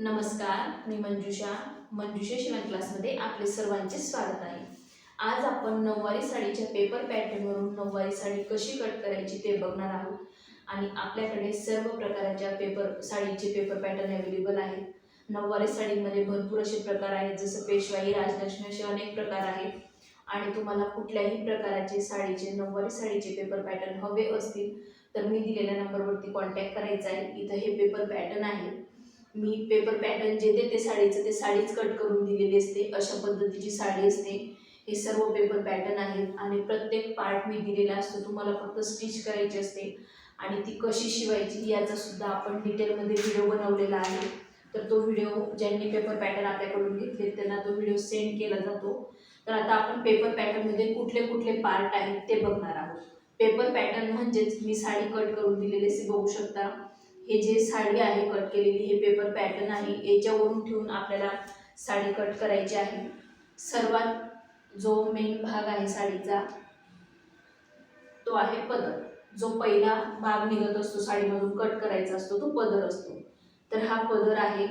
नमस्कार मी मंजुषा. मंजुषा शिवण क्लासमध्ये आपले सर्वांचे स्वागत आहे. आज आपण नऊवारी साडीच्या पेपर पॅटर्नवरून नऊवारी साडी कशी कट करायची ते बघणार आहोत. आणि आपल्याकडे सर्व प्रकारच्या पेपर साडीचे पेपर पॅटर्न अवेलेबल आहेत. नऊवारी साडीमध्ये भरपूर असे प्रकार आहेत जसं पेशवाई राजलक्ष्मी असे अनेक प्रकार आहेत. आणि तुम्हाला कुठल्याही प्रकाराचे साडीचे नऊवारी साडीचे पेपर पॅटर्न हवे असतील तर मी दिलेल्या नंबरवरती कॉन्टॅक्ट करायचा आहे. इथं हे पेपर पॅटर्न आहे. मी पेपर पॅटर्न जे देते साडीचं ते साडीच कट करून दिलेली असते. अशा पद्धतीची साडी असते. हे सर्व पेपर पॅटर्न आहेत आणि प्रत्येक पार्ट मी दिलेला असतो. तुम्हाला फक्त स्टिच करायची असते आणि ती कशी शिवायची याचा सुद्धा आपण डिटेलमध्ये व्हिडिओ बनवलेला आहे. तर तो व्हिडिओ ज्यांनी पेपर पॅटर्न आपल्याकडून घेतले त्यांना तो व्हिडिओ सेंड केला जातो. तर आता आपण पेपर पॅटर्नमध्ये कुठले कुठले पार्ट आहेत ते बघणार आहोत. पेपर पॅटर्न म्हणजेच मी साडी कट करून दिलेले असे बघू शकता. हे जे साडी आहे कट केलेली हे पेपर पॅटर्न आहे याच्यावरून ठेवून आपल्याला साडी कट करायची आहे. सर्वात जो मेन भाग आहे साडीचा तो आहे पदर. जो पहिला भाग निघत असतो साडीमधून कट करायचा असतो तो पदर असतो. तर हा पदर आहे.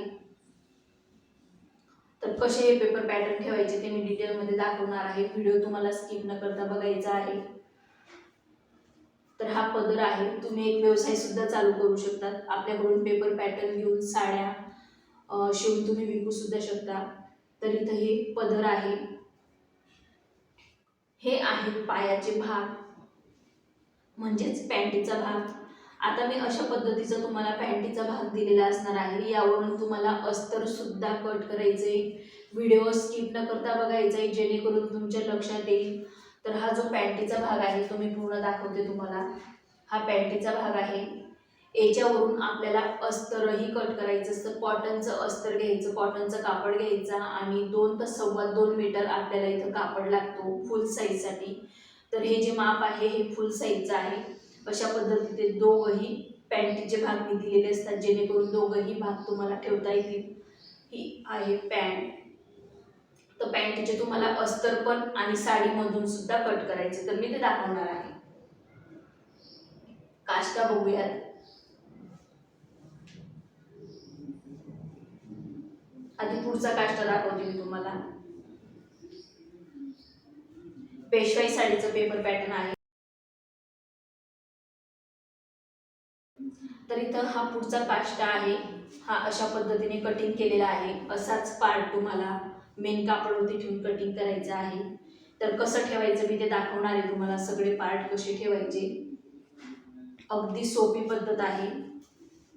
तर कसे हे पेपर पॅटर्न ठेवायचे ते मी डिटेलमध्ये दाखवणार आहे. व्हिडिओ तुम्हाला स्किप न करता बघायचा आहे. हा पदर आहे. तुम्ही एक व्यवसाय सुद्धा चालू करू शकतात. आपल्याकडून पेपर पॅटर्न घेऊन साड्या शिवून तुम्ही विकू सुद्धा शकता. तर इथं हे पदर आहे. हे आहेत पायाचे भाग म्हणजेच पॅन्टीचा भाग. आता मी अशा पद्धतीचा तुम्हाला पॅन्टीचा भाग दिलेला असणार आहे. यावरून तुम्हाला अस्तर सुद्धा कट करायचे व्हिडिओ स्किप न करता बघायचा आहे जेणेकरून तुमच्या लक्षात येईल. तर हा जो पॅन्टीचा भाग आहे तो मी पूर्ण दाखवते तुम्हाला. हा पॅन्टीचा भाग आहे. याच्यावरून आपल्याला अस्तरही कट करायचं असतं. कॉटनचं अस्तर घ्यायचं कॉटनचं कापड घ्यायचा आणि दोन तर सव्वा दोन मीटर आपल्याला इथं कापड लागतो फुल साईजसाठी तर हे जे माप आहे हे फुल साईजचं आहे. अशा पद्धतीने दोघंही पॅन्टीचे भाग मी दिलेले असतात. जेणेकरून दोघंही भाग तुम्हाला ठेवता येतील. ही आहे पॅन्ट. तर पॅन्टचे तुम्हाला अस्तर पण आणि साडीमधून सुद्धा कट करायचे तर मी ते दाखवणार आहे. काष्टा बघूयात. आधी पुढचा काष्टा दाखवते मी तुम्हाला. पेशवाई साडीचं पेपर पॅटर्न आहे. तर इथं हा पुढचा काष्टा आहे. हा अशा पद्धतीने कटिंग केलेला आहे. असाच पार्ट तुम्हाला मेन कापडवरती ठेवून कटिंग करायचं आहे. तर कसं ठेवायचं मी ते दाखवणार आहे तुम्हाला. सगळे पार्ट कसे ठेवायचे. अगदी सोपी पद्धत आहे.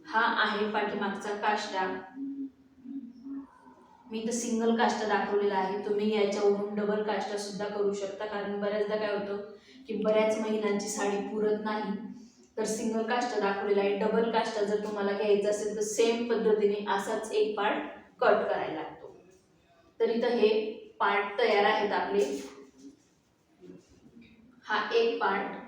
हा आहे पाठीमागचा काष्टा. मी तर सिंगल काष्टा दाखवलेला आहे. तुम्ही याच्यावरून डबल काष्टा सुद्धा करू शकता. कारण बऱ्याचदा काय होतं की बऱ्याच महिलांची साडी पुरत नाही. तर सिंगल काष्टा दाखवलेला आहे. डबल काष्टा जर तुम्हाला घ्यायचा असेल तर सेम पद्धतीने असाच एक पार्ट कट करायला. लागतो तर इथं हे पार्ट तयार आहेत आपले. हा एक पार्ट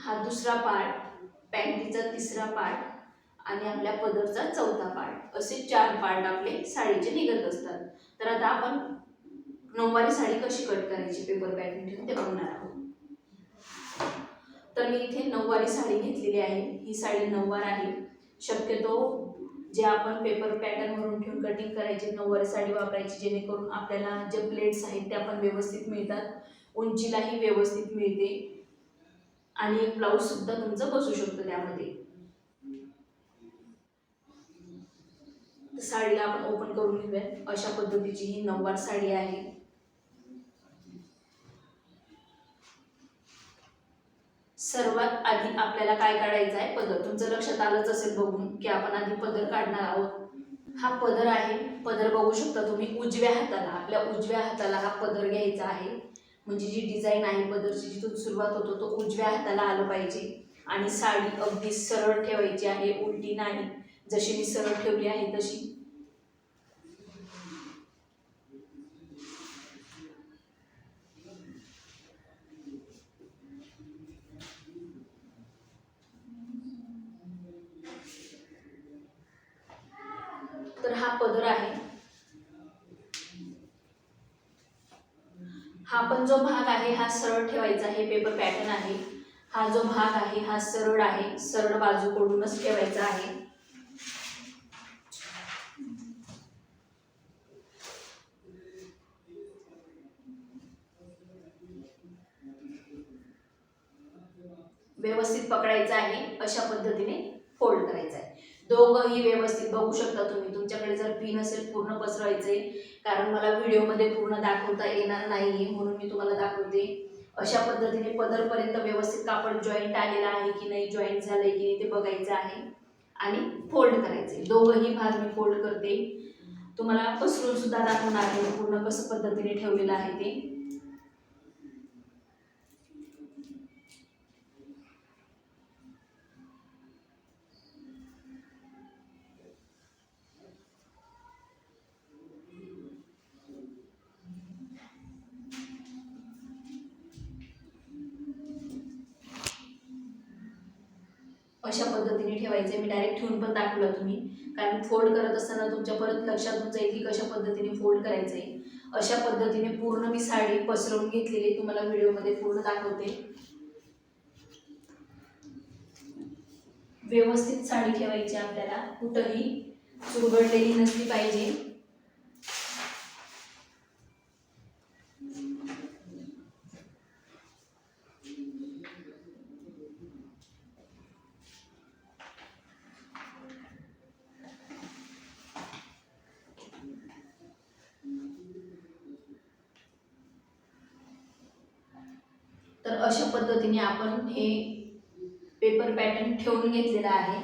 हा दुसरा पार्ट पॅन्टीचा तिसरा पार्ट आणि आपल्या पदरचा चौथा पार्ट असे चार पार्ट आपले साडीचे निघत असतात. तर आता आपण नऊवारी साडी कशी कट करायची पेपर पॅटर्न ठेवून ते बघणार आहोत. तर मी इथे नऊवारी साडी घेतलेली आहे. ही साडी नऊवार आहे. शक्यतो जे आपण पेपर पॅटर्न भरून ठेवून कटिंग करायची नऊवारी साडी वापरायची जेणेकरून आपल्याला जे प्लेट्स आहेत त्या पण व्यवस्थित मिळतात. उंचीलाही व्यवस्थित मिळते. आणि एक ब्लाऊज सुद्धा तुमचं बसू शकतो त्यामध्ये. साडीला आपण ओपन करून घेऊया अशा पद्धतीची ही नऊवार साडी आहे. सर्वात आधी आपल्याला काय काढायचं आहे? पदर. तुमचं लक्षात आलंच असेल बघून की आपण आधी पदर काढणार आहोत. हा पदर आहे. पदर बघू शकता तुम्ही उजव्या हाताला. आपल्या उजव्या हाताला हा पदर घ्यायचा आहे. म्हणजे जी डिझाईन आहे पदरची जिथून सुरुवात होतो तो उजव्या हाताला आलं पाहिजे. आणि साडी अगदी सरळ ठेवायची आहे. उलटी नाही. जशी मी सरळ ठेवली आहे तशी हा पण जो भाग आहे हा सरळ ठेवायचा आहे पेपर पॅटर्न आहे. हा जो भाग आहे हा सरळ आहे सरळ बाजूकडूनच ठेवायचा आहे. व्यवस्थित पकडायचा आहे अशा पद्धतीने फोल्ड करायचा आहे. दोघंही व्यवस्थित बघू शकता तुम्ही. तुमच्याकडे जर पिन असेल पूर्ण पसरवायचे कारण मला व्हिडिओमध्ये पूर्ण दाखवता येणार नाही म्हणून मी तुम्हाला दाखवते. अशा पद्धतीने पदरपर्यंत व्यवस्थित कापड जॉईंट आलेला आहे की नाही जॉईंट झालंय की नाही ते बघायचं आहे. आणि फोल्ड करायचे दोघंही भाग मी फोल्ड करते. तुम्हाला पसरून सुद्धा दाखवणार आहे. पूर्ण कसं पद्धतीने ठेवलेलं आहे ते. कशा पद्धतीने ठेवायचे मी डायरेक्ट ठेवून पण दाखवलं तुम्ही. कारण फोल्ड करत असताना तुमच्या परत लक्षातून जाईल की कशा पद्धतीने फोल्ड करायचे अशा पद्धतीने पूर्ण मी साडी पसरवून घेतलेली तुम्हाला व्हिडिओमध्ये पूर्ण दाखवते. व्यवस्थित साडी ठेवायची आपल्याला. कुठंही चुरगडलेली नसली पाहिजे तर अशा पद्धतीने आपण हे पेपर पॅटर्न ठेवून घेतलेला आहे.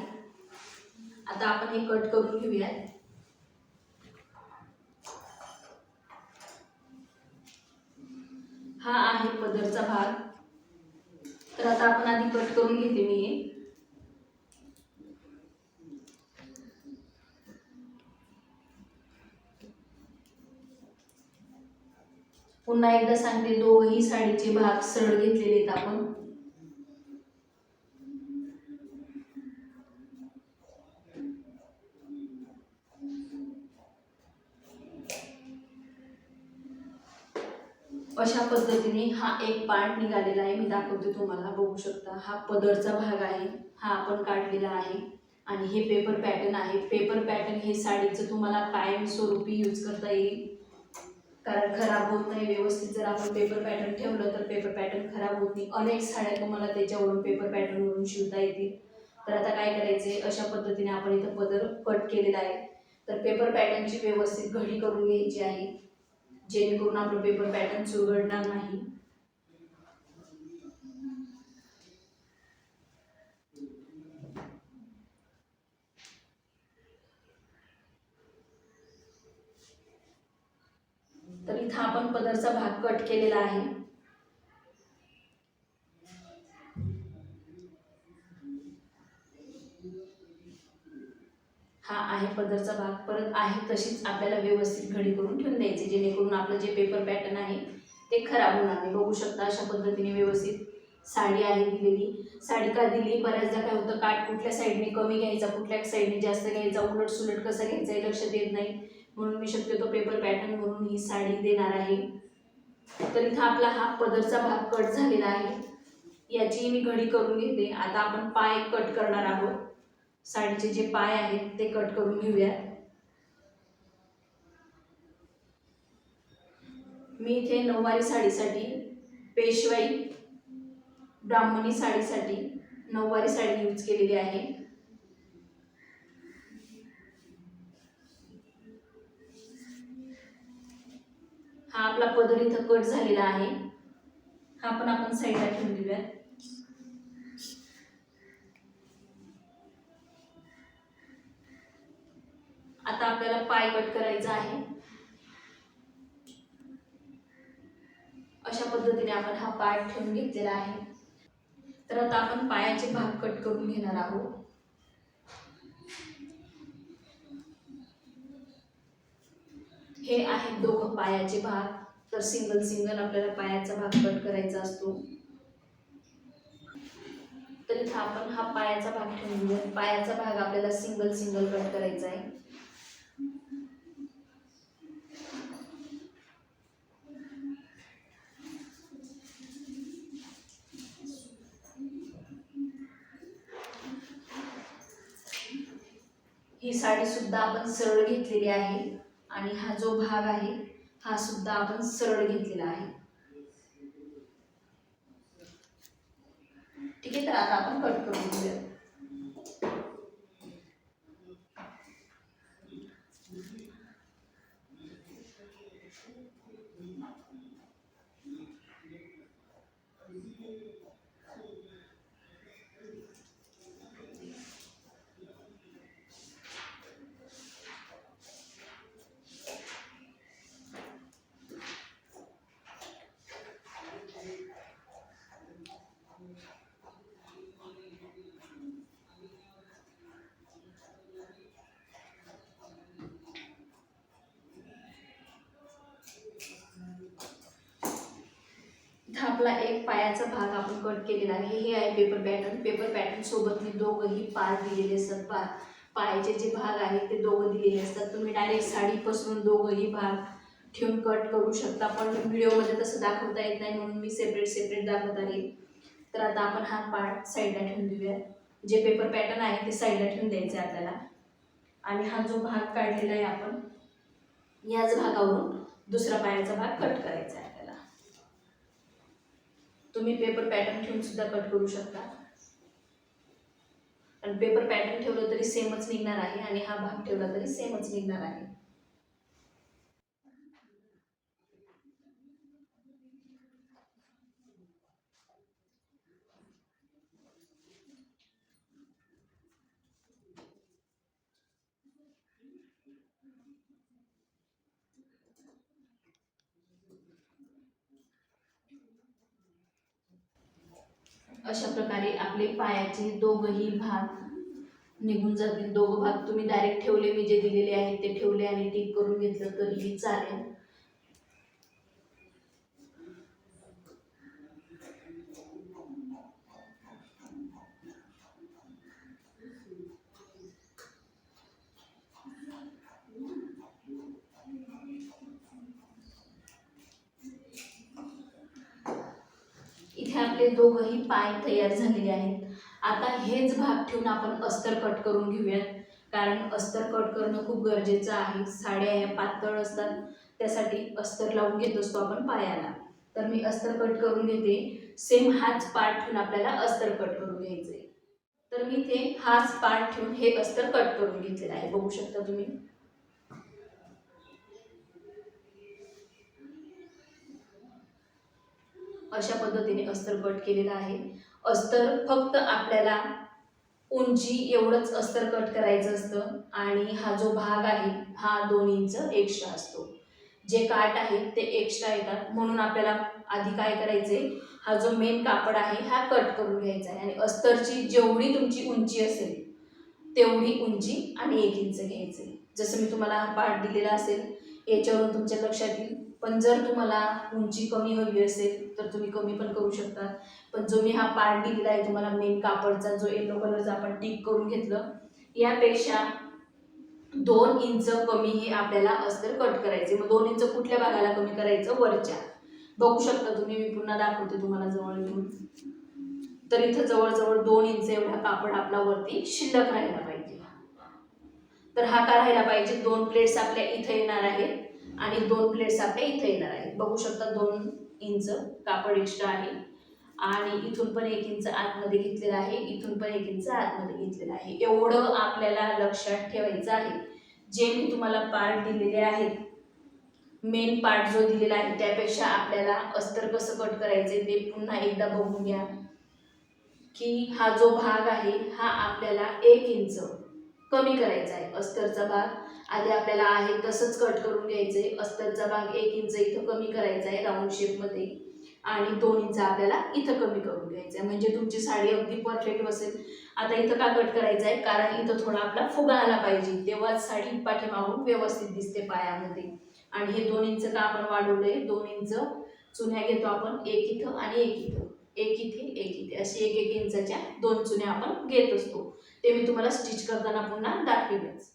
आता आपण हे कट करून घेऊयात. हा आहे पदरचा भाग तर आता आपण आधी कट करून घेते मी हे पुन्हा एकदा सांगते दोघही साडीचे भाग सरळ घेतलेले आहेत आपण. अशा पद्धतीने हा एक पार्ट निघालेला आहे. मी दाखवते तुम्हाला बघू शकता. हा पदरचा भाग आहे. हा आपण काढलेला आहे. आणि हे पेपर पॅटर्न आहे. पेपर पॅटर्न हे साडीचं तुम्हाला कायमस्वरूपी यूज करता येईल. कारण खराब होत नाही व्यवस्थित जर आपण पेपर पॅटर्न ठेवलं तर पेपर पॅटर्न खराब होत नाही. अनेक साड्या तुम्हाला त्याच्यावरून पेपर पॅटर्नवरून शिवता येतील. तर आता काय करायचे अशा पद्धतीने आपण इथं पदर कट केलेला आहे. तर पेपर पॅटर्नची व्यवस्थित घडी करून घ्यायची आहे. जेणेकरून आपलं पेपर पॅटर्न चुरगडणार नाही. तर इथं आपण पदरचा भाग कट केलेला आहे. हा आहे पदरचा भाग. परत आहे तशीच आपल्याला व्यवस्थित घडी करून ठेवून द्यायची जेणेकरून आपलं जे पेपर पॅटर्न आहे ते खराब होणार नाही. बघू शकता अशा पद्धतीने व्यवस्थित साडी आहे दिलेली. साडी का दिली? बऱ्याचदा काय होतं काठ कुठल्या साईडने कमी घ्यायचा कुठल्या साईडने जास्त घ्यायचा उलट सुलट कसं घ्यायचं हे लक्ष देत नाही. म्हणून मी शक्यतो पेपर पॅटर्न म्हणून ही साडी देणार आहे. तर इथं आपला हा पदरचा भाग कट झालेला आहे. याची मी घडी करून घेते. आता आपण पाय कट करणार आहोत. साडीचे जे पाय आहेत ते कट करून घेऊया. मी इथे नऊवारी साडीसाठी पेशवाई ब्राह्मणी साडीसाठी नऊवारी साडी यूज केलेली आहे. हा आपला पदर इथं कट झालेला आहे. हा पण आपण साईडला ठेवून देऊया आता आपल्याला पाय कट करायचा आहे. अशा पद्धतीने आपण हा पाय ठेवून घेतलेला आहे. तर आता आपण पायाचे भाग कट करून घेणार आहोत. हे आहेत दोघं पायाचे भाग. तर सिंगल सिंगल आपल्याला पायाचा भाग कट करायचा असतो. तर इथं आपण हा पायाचा भाग ठेवून पायाचा भाग आपल्याला सिंगल सिंगल कट करायचा आहे. ही साडी सुद्धा आपण सरळ घेतलेली आहे. आणि हा जो भाग आहे हा सुद्धा आपण सरळ घेतलेला आहे. ठीक आहे तर आता आपण कट करून घेऊया इथं आपला एक पायाचा भाग आपण कट केलेला आहे. हे आहे पेपर पॅटर्न पेपर पॅटर्न सोबत मी दोघंही पार्ट दिलेले असतात. पा पायाचे जे भाग आहेत ते दोघं दिलेले असतात. तुम्ही डायरेक्ट साडी पसरून दोघंही भाग ठेवून कट करू शकता. पण व्हिडिओमध्ये तसं दाखवता येत नाही म्हणून मी सेपरेट सेपरेट दाखवत आहे. तर आता आपण हा पार्ट साईडला ठेवून देऊया. जे पेपर पॅटर्न आहे ते साईडला ठेवून द्यायचे आहे आपल्याला. आणि हा जो भाग काढलेला आहे आपण याच भागावरून दुसरा पायाचा भाग कट करायचा आहे. तुम्ही पेपर पॅटर्न ठेवून सुद्धा कट करू शकता. आणि पेपर पॅटर्न ठेवलं तरी सेमच निघणार आहे आणि हा भाग ठेवला तरी सेमच निघणार आहे अशा प्रकारे आपले पायाचे दोघंही भाग निघून जातील. दोघं भाग तुम्ही डायरेक्ट ठेवले मी जे दिलेले आहेत ते ठेवले आणि टिक करून घेतलं तरीही चालेल इथे आपले दोघंही पाय तयार झालेले आहेत. आता हेच भाग ठेवून आपण अस्तर कट करून घेऊयात. कारण अस्तर कट करणं खूप गरजेचं आहे. साड्या ह्या पातळ असतात. त्यासाठी अस्तर लावून घेत असतो आपण पायाला. तर मी अस्तर कट करून घेते. सेम हाच पार्ट ठेवून आपल्याला अस्तर कट करून घ्यायचे तर मी ते हाच पार्ट ठेवून हे अस्तर कट करून घेतलेलं आहे. बघू शकता तुम्ही? अशा पद्धतीने अस्तर कट केलेला आहे. अस्तर फक्त आपल्याला उंची एवढंच अस्तर कट करायचं असतं आणि हा जो भाग आहे हा दोन इंच एक्स्ट्रा असतो. जे काट आहे ते एक्स्ट्रा येतात. म्हणून आपल्याला आधी काय करायचे हा जो मेन कापड आहे हा कट करून घ्यायचा आहे. आणि अस्तरची जेवढी तुमची उंची असेल तेवढी उंची आणि एक इंच घ्यायचे जसं मी तुम्हाला हा पार्ट दिलेला असेल याच्यावरून तुमच्या लक्षात येईल. पण जर तुम्हाला उंची कमी हवी असेल तर तुम्ही कमी पण करू शकता. पण जो मी हा पार्ट दिलेला आहे तुम्हाला मेन कापडचा जो येलो कलरचा आपण टिक करून घेतलं यापेक्षा दोन इंच कमी हे आपल्याला अस्तर कट करायचे. मग दोन इंच कुठल्या भागाला कमी करायचं? वरच्या. बघू शकता तुम्ही मी पुन्हा दाखवते तुम्हाला जवळ घेऊन. तर इथं जवळजवळ दोन इंच एवढा कापड आपला वरती शिल्लक राहायला पाहिजे. तर हा का राहायला पाहिजे? दोन प्लेट्स आपल्या इथं येणार आहेत. आणि दोन प्लेट्स आपल्या इथं येणार आहेत. बघू शकता दोन इंच कापड एक्स्ट्रा आहे. आणि इथून पण एक इंच आतमध्ये घेतलेलं आहे. इथून पण एक इंच आतमध्ये घेतलेलं आहे. एवढं आपल्याला लक्षात ठेवायचं आहे. जे मी तुम्हाला पार्ट दिलेले आहेत मेन पार्ट जो दिलेला आहे त्यापेक्षा आपल्याला अस्तर कसं कट करायचे ते पुन्हा एकदा बघून घ्या. की हा जो भाग आहे हा आपल्याला एक इंच कमी करायचा आहे. अस्तरचा भाग. आधी आपल्याला आहे तसंच कट करून घ्यायचं आहे. अस्तरचा भाग एक इंच इथं कमी करायचा आहे राऊंड शेपमध्ये आणि दोन इंच आपल्याला इथं कमी करून घ्यायचं आहे. म्हणजे तुमची साडी अगदी परफेक्ट बसेल. आता इथं का कट करायचं आहे? कारण इथं थोडा आपला फुगा आला पाहिजे. तेव्हाच साडी पाठीमागून व्यवस्थित दिसते पायामध्ये. आणि हे दोन इंच का आपण वाढवलंय? दोन इंच चुन्या घेतो आपण. एक इथं आणि एक इथं. एक इथे एक इथे. अशी एक एक इंचाच्या दोन चुन्या आपण घेत असतो. ते मी तुम्हाला स्टिच करताना पुन्हा दाखवेलच.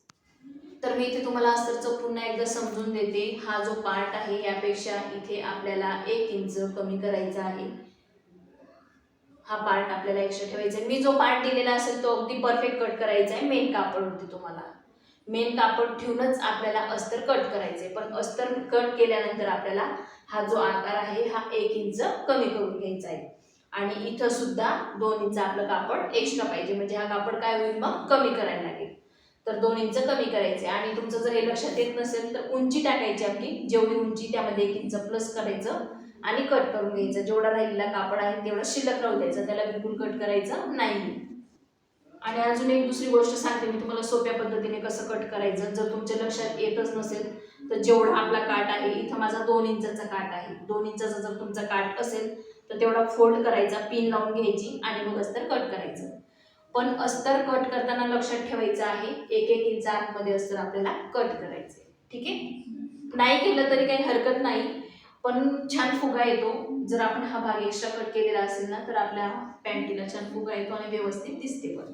तर मी इथे तुम्हाला अस्तरचं पुन्हा एकदा समजून देते हा जो पार्ट आहे यापेक्षा इथे आपल्याला एक इंच कमी करायचा आहे. हा पार्ट आपल्याला एक्स्ट्रा ठेवायचा आहे. मी जो पार्ट दिलेला असेल तो अगदी परफेक्ट कट करायचा आहे मेन कापड होते तुम्हाला. मेन कापड ठेवूनच आपल्याला अस्तर कट करायचे पण अस्तर कट केल्यानंतर आपल्याला हा जो आकार आहे हा एक इंच कमी करून घ्यायचा आहे. आणि इथं सुद्धा दोन इंच आपलं कापड एक्स्ट्रा पाहिजे. म्हणजे हा कापड काय होईल मग? कमी करायला लागेल. तर दोन इंच कमी करायचे आणि तुमचं जर हे लक्षात येत नसेल तर उंची टाकायची आपली. जेवढी उंची त्यामध्ये एक इंच प्लस करायचं आणि कट करून घ्यायचं. जेवढा राहिलेला कापड आहे तेवढा शिल्लक राहू द्यायचं. त्याला बिलकुल कट करायचं नाही. आणि अजून एक दुसरी गोष्ट सांगते मी तुम्हाला. सोप्या पद्धतीने कसं कट करायचं. जर तुमच्या लक्षात येतच नसेल तर जेवढा आपला काट आहे इथं माझा दोन इंचाचा काट आहे. दोन इंचाचा जर तुमचा काट असेल तर तेवढा फोल्ड करायचा पिन लावून घ्यायची आणि मग अस्तर कट करायचं. पण अस्तर कट करताना लक्षात ठेवायचं आहे एक एक इंच आतमध्ये अस्तर आपल्याला कट करायचं ठीक आहे? नाही केलं तरी काही हरकत नाही पण छान फुगा येतो. जर आपण हा भाग एक्स्ट्रा कट केलेला असेल ना तर आपल्या पॅन्टीला छान फुगा येतो आणि व्यवस्थित दिसते पण.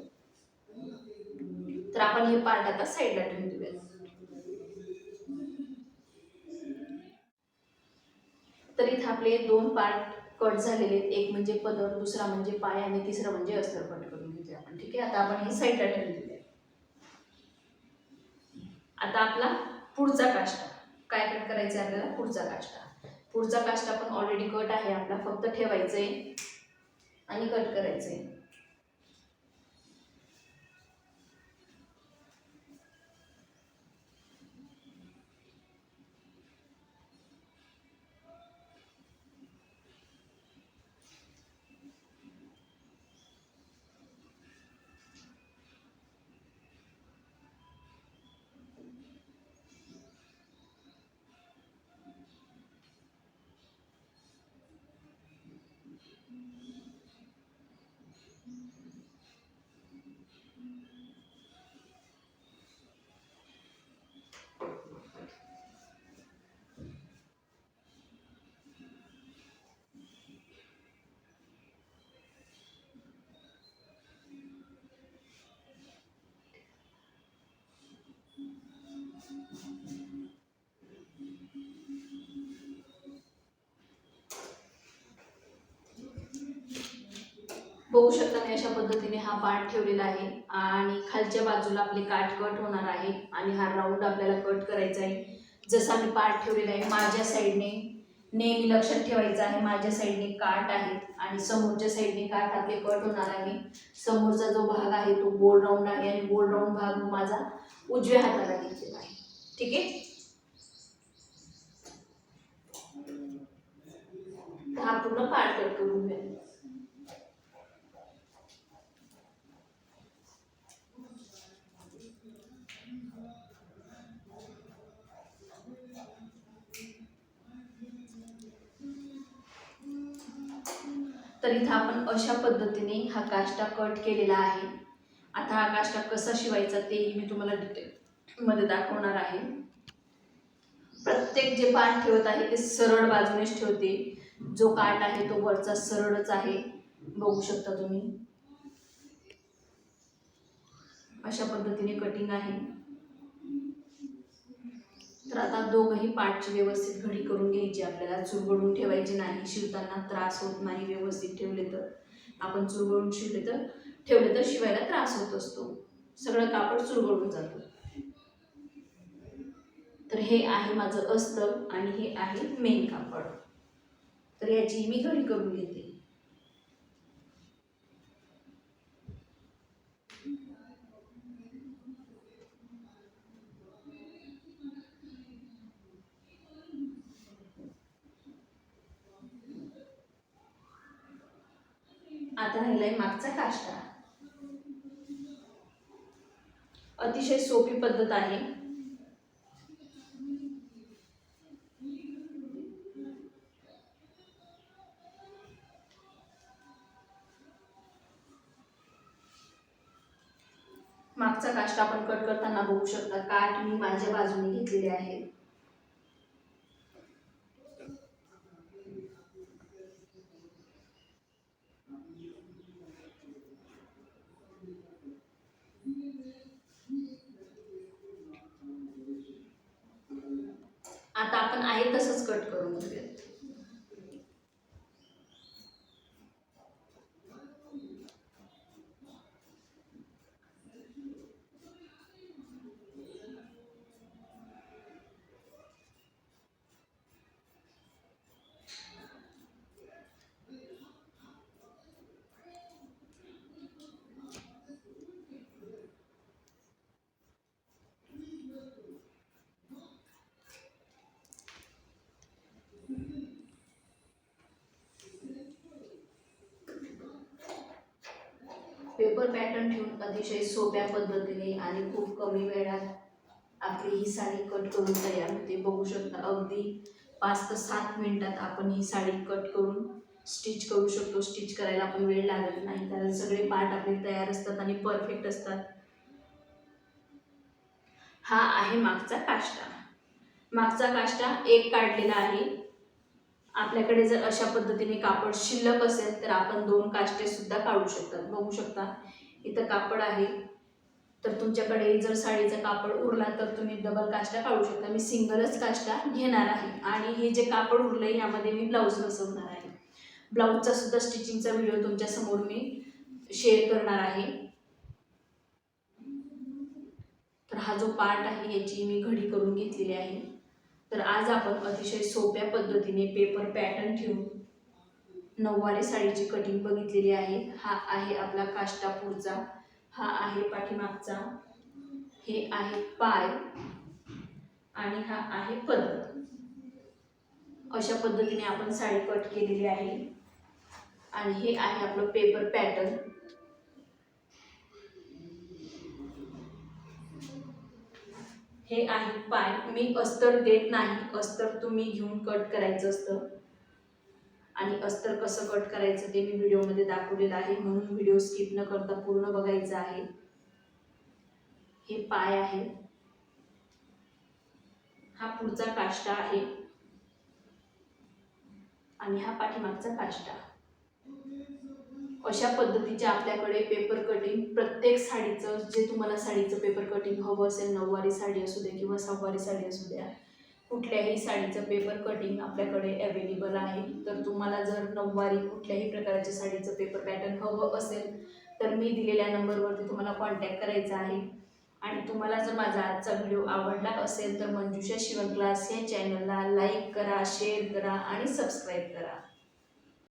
तर आपण हे पार्ट आता साईडला ठेवून देऊया. तर इथं आपले दोन पार्ट कट झालेले आहेत. एक म्हणजे पदर दुसरा म्हणजे पाय आणि तिसरा म्हणजे अस्तर कट करून घेतोय आपण. ठीक आहे? आता आपण हे साईडला ठेवून देऊया आता आपला पुढचा काष्टा. काय कट करायचा आहे आपल्याला? पुढचा काष्टा. पुढचा काष्टा पण ऑलरेडी कट आहे आपला. फक्त ठेवायचं आहे आणि कट करायचं आहे बघू शकता मी अशा पद्धतीने हा पार्ट ठेवलेला आहे. आणि खालच्या बाजूला आपले काठ कट होणार आहे आणि हा राऊंड आपल्याला कट करायचा आहे. जसा मी पार्ट ठेवलेला आहे माझ्या साईडने नेहमी लक्षात ठेवायचं आहे माझ्या साईडने काठ आहे आणि समोरच्या साईडने काठ आपले कट होणार आहे. समोरचा जो भाग आहे तो गोल राऊंड आहे आणि गोल राऊंड भाग माझा उजव्या हाताला घेतलेला आहे. ठीक आहे? हा पूर्ण पार्ट कट करून घ्या. तर इथं आपण अशा पद्धतीने हा काष्टा कट केलेला आहे. आता हा काष्टा कसा शिवायचा तेही मी तुम्हाला डिटेल मध्ये दाखवणार आहे. प्रत्येक जे पाठ ठेवत आहे ते सरळ बाजूनेच ठेवते. जो काठ आहे तो वरचा सरळच आहे. बघू शकता तुम्ही. अशा पद्धतीने कटिंग आहे. तर आता दोघंही पाठची व्यवस्थित घडी करून घ्यायची. आपल्याला चुरगळून ठेवायची नाही. शिवताना त्रास होत नाही व्यवस्थित ठेवले तर. आपण चुरगळून शिवले तर ठेवले तर शिवायला त्रास होत असतो. सगळं कापड चुरगळून जातं. तर हे आहे माझं अस्तर आणि हे आहे मेन कापड. तर याची मी घडी करून घेते. आता राहिलाय मागचा काष्टा. अतिशय सोपी पद्धत आहे. मागचा काष्टा आपण कट करताना बघू शकता. काठ मी माझ्या बाजूने घेतलेले आहे आता आपण आहे तसंच कट करून घेऊयात पेपर पॅटर्न ठेवून अतिशय सोप्या पद्धतीने आणि खूप कमी वेळात आपली ही साडी कट करून तयार होते. बघू शकता अगदी पाच ते सात मिनिटात आपण ही साडी कट करून स्टिच करू शकतो. स्टिच करायला आपण वेळ लागत नाही कारण सगळे पार्ट आपले तयार असतात आणि परफेक्ट असतात. हा आहे मागचा काष्टा. मागचा काष्टा एक काढलेला आहे. आपल्याकडे जर अशा पद्धतीने कापड शिल्लक असेल तर आपण दोन काष्टे सुद्धा काढू शकतात. बघू शकता इथं कापड आहे. तर तुमच्याकडे जर साडीचं कापड उरला तर तुम्ही डबल काष्टा काढू शकता. मी सिंगलच काष्टा घेणार आहे. आणि हे जे कापड उरलं यामध्ये मी ब्लाऊज बसवणार आहे. ब्लाऊजचा सुद्धा स्टिचिंगचा व्हिडिओ तुमच्यासमोर मी शेअर करणार आहे. तर हा जो पार्ट आहे याची मी घडी करून घेतलेली आहे. तर आज आपण अतिशय सोप्या पद्धतीने पेपर पॅटर्न ठेवून नऊवारी साडीची कटिंग बघितलेली आहे. हा आहे आपला काष्टापूरचा हा आहे पाठीमागचा. हे आहे पाय. आणि हा आहे पदर अशा पद्धतीने आपण साडी कट केलेली आहे. आणि हे आहे आपलं पेपर पॅटर्न हे आहे पाय. मी अस्तर देत नाही. अस्तर तुम्ही घेऊन कट करायचं असतं. आणि अस्तर कसं कट करायचं ते मी व्हिडिओमध्ये दाखवलेलं आहे. म्हणून व्हिडिओ स्किप न करता पूर्ण बघायचं आहे. हे पाय आहे. हा पुढचा काष्टा आहे. आणि हा पाठीमागचा काष्टा. अशा पद्धतीचे आपल्याकडे पेपर कटिंग प्रत्येक साडीचं जे तुम्हाला साडीचं पेपर कटिंग हवं असेल नऊवारी साडी असू द्या किंवा सहावारी साडी असू द्या कुठल्याही साडीचं पेपर कटिंग आपल्याकडे अवेलेबल आहे. तर तुम्हाला जर नऊवारी कुठल्याही प्रकारच्या साडीचं पेपर पॅटर्न हवं असेल तर मी दिलेल्या नंबरवरती तुम्हाला कॉन्टॅक्ट करायचा आहे. आणि तुम्हाला जर माझा आजचा व्हिडिओ आवडला असेल तर मंजुषा शिवण क्लास या चॅनलला लाईक करा शेअर करा आणि सबस्क्राईब करा.